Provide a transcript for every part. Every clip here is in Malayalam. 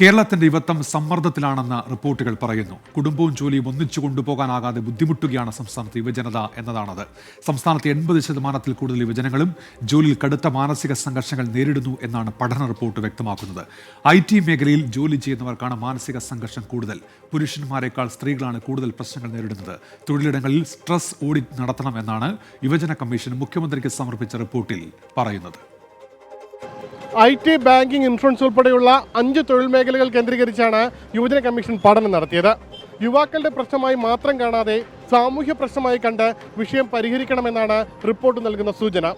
കേരളത്തിന്റെ യുവത്വം സമ്മർദ്ദത്തിലാണെന്ന് റിപ്പോർട്ടുകൾ പറയുന്നു. കുടുംബവും ജോലിയും ഒന്നിച്ചു കൊണ്ടുപോകാനാകാതെ ബുദ്ധിമുട്ടുകയാണ് സംസ്ഥാനത്തെ യുവജനത എന്നതാണത്. സംസ്ഥാനത്തെ എൺപത് ശതമാനത്തിൽ കൂടുതൽ യുവജനങ്ങളും ജോലിയിൽ കടുത്ത മാനസിക സംഘർഷങ്ങൾ നേരിടുന്നു എന്നാണ് പഠന റിപ്പോർട്ട് വ്യക്തമാക്കുന്നത്. ഐ ടി മേഖലയിൽ ജോലി ചെയ്യുന്നവർക്കാണ് മാനസിക സംഘർഷം കൂടുതൽ. പുരുഷന്മാരെക്കാൾ സ്ത്രീകളാണ് കൂടുതൽ പ്രശ്നങ്ങൾ നേരിടുന്നത്. തൊഴിലിടങ്ങളിൽ സ്ട്രെസ് ഓഡിറ്റ് നടത്തണമെന്നാണ് യുവജന കമ്മീഷൻ മുഖ്യമന്ത്രിക്ക് സമർപ്പിച്ച റിപ്പോർട്ടിൽ പറയുന്നത്. ഐ ടി ബാങ്കിംഗ് ഇൻഷുറൻസ് ഉൾപ്പെടെയുള്ള അഞ്ച് തൊഴിൽ മേഖലകൾ കേന്ദ്രീകരിച്ചാണ് യുവജന കമ്മീഷൻ പഠനം നടത്തിയത്. യുവാക്കളുടെ പ്രശ്നമായി മാത്രം കാണാതെ സാമൂഹ്യ പ്രശ്നമായി കണ്ട് വിഷയം പരിഹരിക്കണമെന്നാണ് റിപ്പോർട്ട് നൽകുന്ന സൂചന.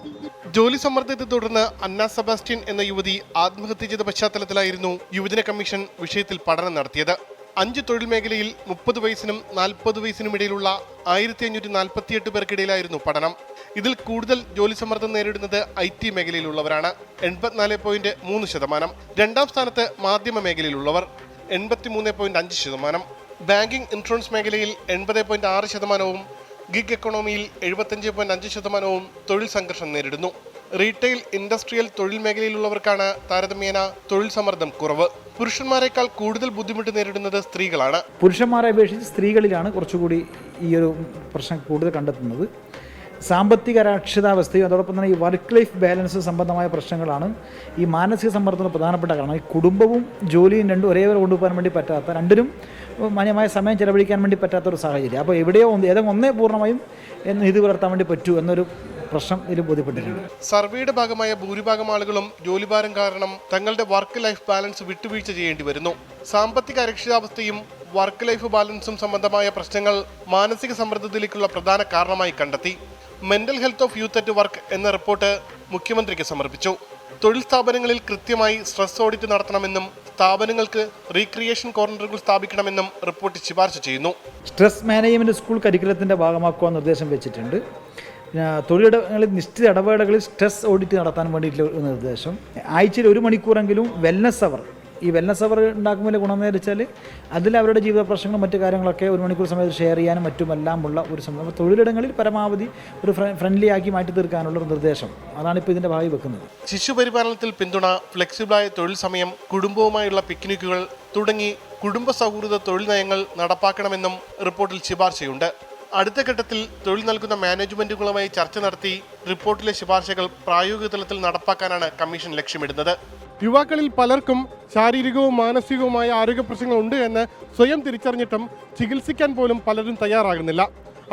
ജോലി സമ്മർദ്ദത്തെ തുടർന്ന് അന്ന സെബാസ്റ്റ്യൻ എന്ന യുവതി ആത്മഹത്യ ചെയ്ത പശ്ചാത്തലത്തിലായിരുന്നു യുവജന കമ്മീഷൻ വിഷയത്തിൽ പഠനം നടത്തിയത്. അഞ്ച് തൊഴിൽ മേഖലയിൽ മുപ്പത് വയസ്സിനും നാൽപ്പത് വയസ്സിനും ഇടയിലുള്ള ആയിരത്തി അഞ്ഞൂറ്റി നാൽപ്പത്തിയെട്ട് പേർക്കിടയിലായിരുന്നു പഠനം. ഇതിൽ കൂടുതൽ ജോലി സമ്മർദ്ദം നേരിടുന്നത് ഐ ടി മേഖലയിലുള്ളവരാണ്. എൺപത്തിനാല് പോയിന്റ് മൂന്ന് ശതമാനം. രണ്ടാം സ്ഥാനത്ത് മാധ്യമ മേഖലയിലുള്ളവർ എൺപത്തിമൂന്ന് പോയിന്റ് അഞ്ച് ശതമാനം. ബാങ്കിംഗ് ഇൻഷുറൻസ് മേഖലയിൽ എൺപത് പോയിന്റ് ആറ് ശതമാനവും ഗിഗ് എക്കണോമിയിൽ എഴുപത്തഞ്ച് പോയിന്റ് അഞ്ച് ശതമാനവും തൊഴിൽ സംഘർഷം നേരിടുന്നു. റീറ്റെയിൽ ഇൻഡസ്ട്രിയൽ തൊഴിൽ മേഖലയിലുള്ളവർക്കാണ് താരതമ്യേന തൊഴിൽ സമ്മർദ്ദം കുറവ്. പുരുഷന്മാരെക്കാൾ കൂടുതൽ ബുദ്ധിമുട്ട് നേരിടുന്നത് സ്ത്രീകളാണ്. പുരുഷന്മാരെ അപേക്ഷിച്ച് സ്ത്രീകളിലാണ് കുറച്ചുകൂടി ഈ ഒരു പ്രശ്നം കൂടുതൽ കണ്ടെത്തുന്നത്. സാമ്പത്തിക അരക്ഷിതാവസ്ഥയും അതോടൊപ്പം തന്നെ ഈ വർക്ക് ലൈഫ് ബാലൻസ് സംബന്ധമായ പ്രശ്നങ്ങളാണ് ഈ മാനസിക സമ്മർദ്ദത്തിന് പ്രധാനപ്പെട്ട കാരണം. ഈ കുടുംബവും ജോലിയും രണ്ടും ഒരേപോലെ കൊണ്ടുപോകാൻ വേണ്ടി പറ്റാത്ത രണ്ടിനും മാന്യമായ സമയം ചെലവഴിക്കാൻ വേണ്ടി പറ്റാത്ത ഒരു സാഹചര്യം. അപ്പോൾ എവിടെയോ ഒന്ന് ഏതെങ്കിലും ഒന്നേ പൂർണമായും ഇത് പുലർത്താൻ വേണ്ടി പറ്റൂ എന്നൊരു പ്രശ്നം ഇതിൽ ബോധ്യപ്പെട്ടിട്ടുണ്ട്. സർവേയുടെ ഭാഗമായ ഭൂരിഭാഗം ആളുകളും ജോലിഭാരം കാരണം തങ്ങളുടെ വർക്ക് ലൈഫ് ബാലൻസ് വിട്ടുവീഴ്ച ചെയ്യേണ്ടി വരുന്നു. സാമ്പത്തിക അരക്ഷിതാവസ്ഥയും വർക്ക് ലൈഫ് ബാലൻസും സംബന്ധമായ പ്രശ്നങ്ങൾ മാനസിക സമ്മർദ്ദത്തിലേക്കുള്ള പ്രധാന കാരണമായി കണ്ടെത്തി. Mental health of youth at work എന്ന റിപ്പോർട്ട് മുഖ്യമന്ത്രിക്ക് സമർപ്പിച്ചു. തൊഴിൽ സ്ഥാപനങ്ങളിൽ കൃത്യമായി സ്ട്രെസ് ഓഡിറ്റ് നടത്തണമെന്നും സ്ഥാപനങ്ങൾക്ക് റീക്രിയേഷൻ കോർണറുകൾ സ്ഥാപിക്കണമെന്നും റിപ്പോർട്ട് ശുപാർശ ചെയ്യുന്നു. സ്ട്രെസ് മാനേജ്മെന്റ് സ്കൂൾ കരിക്കുലത്തിന്റെ ഭാഗമാക്കുവാൻ നിർദ്ദേശം വെച്ചിട്ടുണ്ട്. തൊഴിലിടങ്ങളിൽ നിശ്ചിത ഇടവേളകളിൽ സ്ട്രെസ് ഓഡിറ്റ് നടത്താൻ വേണ്ടിയിട്ടുള്ള നിർദ്ദേശം. ആഴ്ചയിൽ ഒരു മണിക്കൂറെങ്കിലും വെൽനസ് അവർ ഈ വെൽനസ് അവർ ഉണ്ടാക്കുമ്പോൾ ഗുണമെന്ന് വെച്ചാൽ അതിൽ അവരുടെ ജീവിത പ്രശ്നങ്ങളും മറ്റു കാര്യങ്ങളൊക്കെ ഒരു മണിക്കൂർ സമയത്ത് ഷെയർ ചെയ്യാനും മറ്റുമെല്ലാമുള്ള ഒരു സംഭവം തൊഴിലിടങ്ങളിൽ പരമാവധി ഒരു ഫ്രണ്ട്ലി ആക്കി മാറ്റി തീർക്കാനുള്ള ഒരു നിർദ്ദേശം. അതാണ് ഇപ്പോൾ ഇതിന്റെ ഭാവി വെക്കുന്നത്. ശിശുപരിപാലനത്തിൽ പിന്തുണ ഫ്ലെക്സിബിളായ തൊഴിൽ സമയം കുടുംബവുമായുള്ള പിക്നിക്കുകൾ തുടങ്ങി കുടുംബ സൗഹൃദ തൊഴിൽ നയങ്ങൾ നടപ്പാക്കണമെന്നും റിപ്പോർട്ടിൽ ശുപാർശയുണ്ട്. അടുത്ത ഘട്ടത്തിൽ തൊഴിൽ നൽകുന്ന മാനേജ്മെന്റുകളുമായി ചർച്ച നടത്തി റിപ്പോർട്ടിലെ ശുപാർശകൾ പ്രായോഗിക തലത്തിൽ നടപ്പാക്കാനാണ് കമ്മീഷൻ ലക്ഷ്യമിടുന്നത്. യുവാക്കളിൽ പലർക്കും ശാരീരികവും മാനസികവുമായ ആരോഗ്യ പ്രശ്നങ്ങൾ ഉണ്ട് എന്ന് സ്വയം തിരിച്ചറിഞ്ഞിട്ടും ചികിത്സിക്കാൻ പോലും പലരും തയ്യാറാകുന്നില്ല.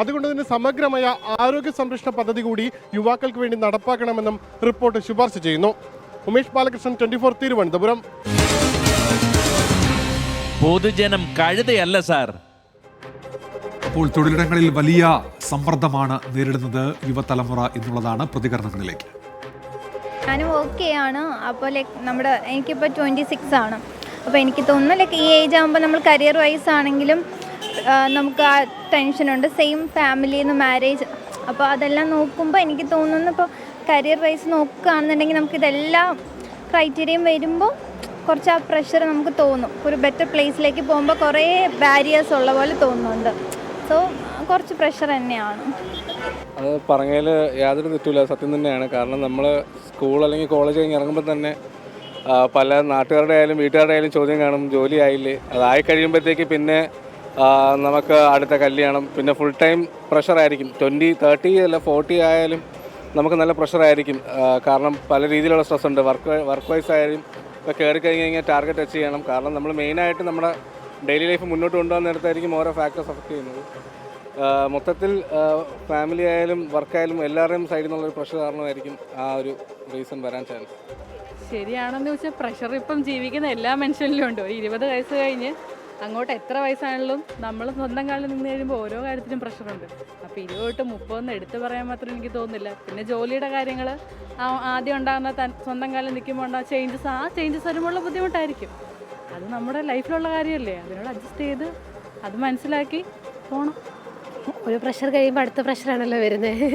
അതുകൊണ്ട് തന്നെ സമഗ്രമായ ആരോഗ്യ സംരക്ഷണ പദ്ധതി കൂടി യുവാക്കൾക്ക് വേണ്ടി നടപ്പാക്കണമെന്നും റിപ്പോർട്ട് ശുപാർശ ചെയ്യുന്നു. Umesh Balakrishnan twenty four Thiruvananthapuram. പൊതുജനം കഴുതയല്ല സാർ. അപ്പോൾ തൊഴിലിടങ്ങളിൽ വലിയ സമ്മർദ്ദമാണ് നേരിടുന്നത് യുവതലമുറ എന്നുള്ളതാണ് പ്രതികരണങ്ങളിലേക്ക്. ഞാനും ഓക്കെ ആണ്. അപ്പോൾ ലൈക്ക് നമ്മുടെ എനിക്കിപ്പോൾ ട്വന്റി സിക്സ് ആണ്. അപ്പോൾ എനിക്ക് തോന്നുന്നു ലൈക്ക് ഈ ഏജ് ആകുമ്പോൾ നമ്മൾ കരിയർ വൈസ് ആണെങ്കിലും നമുക്ക് ആ ടെൻഷനുണ്ട് സെയിം ഫാമിലിയിൽ നിന്ന് മാരേജ് അപ്പോൾ അതെല്ലാം നോക്കുമ്പോൾ എനിക്ക് തോന്നുന്നു ഇപ്പോൾ കരിയർ വൈസ് നോക്കുകയാണെന്നുണ്ടെങ്കിൽ നമുക്ക് ഇതെല്ലാം ക്രൈറ്റീരിയയും വരുമ്പോൾ കുറച്ച് ആ പ്രഷർ നമുക്ക് തോന്നും. ഒരു ബെറ്റർ പ്ലേസിലേക്ക് പോകുമ്പോൾ കുറേ ബാരിയേഴ്സ് ഉള്ള പോലെ തോന്നുന്നുണ്ട്. സോ കുറച്ച് പ്രഷർ തന്നെയാണ്. അത് പറഞ്ഞതിൽ യാതൊരു തെറ്റുമില്ല. സത്യം തന്നെയാണ്. കാരണം നമ്മൾ സ്കൂൾ അല്ലെങ്കിൽ കോളേജ് കഴിഞ്ഞ് ഇറങ്ങുമ്പോൾ തന്നെ പല നാട്ടുകാരുടെ ആയാലും വീട്ടുകാരുടെ ആയാലും ചോദ്യം കാണും. ജോലി ആയില്ലേ? അതായി കഴിയുമ്പോഴത്തേക്ക് പിന്നെ നമുക്ക് അടുത്ത കല്യാണം. പിന്നെ ഫുൾ ടൈം പ്രഷറായിരിക്കും ട്വന്റി തേർട്ടി അല്ല ഫോർട്ടി ആയാലും നമുക്ക് നല്ല പ്രഷറായിരിക്കും കാരണം പല രീതിയിലുള്ള സ്ട്രെസ് ഉണ്ട്. വർക്ക് വർക്ക് വൈസ് ആയാലും ഇപ്പോൾ കയറി കഴിഞ്ഞ് കഴിഞ്ഞാൽ ടാർഗറ്റ് ടച്ച് ചെയ്യണം. കാരണം നമ്മൾ മെയിനായിട്ട് നമ്മുടെ ഡെയിലി ലൈഫ് മുന്നോട്ട് കൊണ്ടുപോകാൻ നേരത്തായിരിക്കും ഓരോ ഫാക്ടേഴ്സ് അഫക്റ്റ് ചെയ്യുന്നത്. മൊത്തത്തിൽ ഫാമിലി ആയാലും വർക്കായാലും എല്ലാവരുടെയും സൈഡിൽ നിന്നുള്ളൊരു പ്രഷർ കാരണമായിരിക്കും ആ ഒരു റീസൺ വരാൻ ചാൻസ് ശരിയാണെന്ന് വെച്ചാൽ പ്രഷർ ഇപ്പം ജീവിക്കുന്ന എല്ലാ മനുഷ്യനിലും ഉണ്ട്. ഒരു ഇരുപത് വയസ്സ് കഴിഞ്ഞ് അങ്ങോട്ട് എത്ര വയസ്സാണെങ്കിലും നമ്മൾ സ്വന്തം കാലിൽ നിന്ന് കഴിയുമ്പോൾ ഓരോ കാര്യത്തിനും പ്രഷറുണ്ട് അപ്പോൾ ഇരുപത് തൊട്ട് മുപ്പതൊന്നും എടുത്തു പറയാൻ മാത്രം എനിക്ക് തോന്നുന്നില്ല. പിന്നെ ജോലിയുടെ കാര്യങ്ങൾ ആദ്യം ഉണ്ടാകുന്ന സ്വന്തം കാലിൽ നിൽക്കുമ്പോൾ ഉണ്ടാകുന്ന ചേഞ്ചസ് ആ ചേഞ്ചസ് വരുമ്പോഴുള്ള ബുദ്ധിമുട്ടായിരിക്കും. അത് നമ്മുടെ ലൈഫിലുള്ള കാര്യമല്ലേ. അതിനോട് അഡ്ജസ്റ്റ് ചെയ്ത് അത് മനസ്സിലാക്കി പോകണം ഒരു പ്രഷർ കഴിയുമ്പോൾ അടുത്ത പ്രഷറാണല്ലോ വരുന്നത്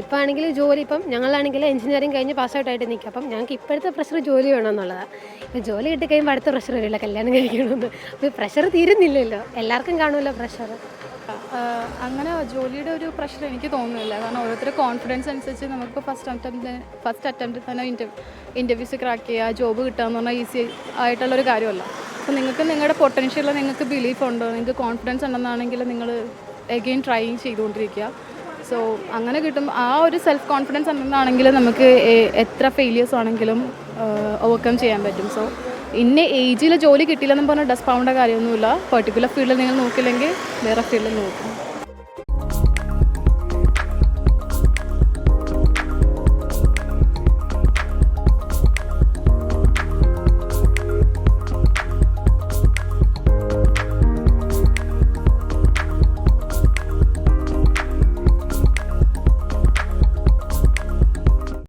ഇപ്പം ആണെങ്കിൽ ജോലി ഇപ്പം ഞങ്ങളാണെങ്കിൽ എഞ്ചിനീയറിംഗ് കഴിഞ്ഞ് പാസ് ആയിട്ട് നിൽക്കുക അപ്പം ഞങ്ങൾക്ക് ഇപ്പോഴത്തെ പ്രഷർ ജോലി വേണമെന്നുള്ളതാണ് ഇപ്പം ജോലി കിട്ടി കഴിയുമ്പോൾ അടുത്ത പ്രഷർ വരില്ല. കല്യാണം കഴിക്കണമെന്ന്. അപ്പോൾ പ്രഷർ തീരുന്നില്ലല്ലോ. എല്ലാവർക്കും കാണുമല്ലോ പ്രഷർ അങ്ങനെ ജോലിയുടെ ഒരു പ്രഷർ എനിക്ക് തോന്നുന്നില്ല. കാരണം ഓരോരുത്തരുടെ കോൺഫിഡൻസ് അനുസരിച്ച് നമുക്ക് ഫസ്റ്റ് അറ്റംപ്റ്റ് ഫസ്റ്റ് അറ്റംപ്റ്റിൽ തന്നെ ഇന്റർവ്യൂസ് ക്രാക്ക് ചെയ്യുക ജോബ് കിട്ടുക എന്ന് പറഞ്ഞാൽ ഈസി ആയിട്ടുള്ളൊരു കാര്യമല്ല. അപ്പോൾ നിങ്ങൾക്ക് നിങ്ങളുടെ പൊട്ടൻഷ്യലിൽ നിങ്ങൾക്ക് ബിലീഫ് ഉണ്ടോ? നിങ്ങൾക്ക് കോൺഫിഡൻസ് ഉണ്ടെന്നാണെങ്കിൽ നിങ്ങൾ എഗെയിൻ ട്രൈ ചെയ്തുകൊണ്ടിരിക്കുക. സോ അങ്ങനെ കിട്ടും ആ ഒരു സെൽഫ് കോൺഫിഡൻസ് ഉണ്ടെന്നാണെങ്കിൽ നമുക്ക് എത്ര ഫെയിലിയേഴ്സ് ആണെങ്കിലും ഓവർകം ചെയ്യാൻ പറ്റും. സോ ഇന്ന ഏജിൽ ജോലി കിട്ടിയില്ലെന്നും പറഞ്ഞാൽ ഡസ് പാവേണ്ട കാര്യമൊന്നുമില്ല. പെർട്ടിക്കുലർ ഫീൽഡിൽ നിങ്ങൾ നോക്കില്ലെങ്കിൽ വേറെ ഫീൽഡിൽ നോക്കും.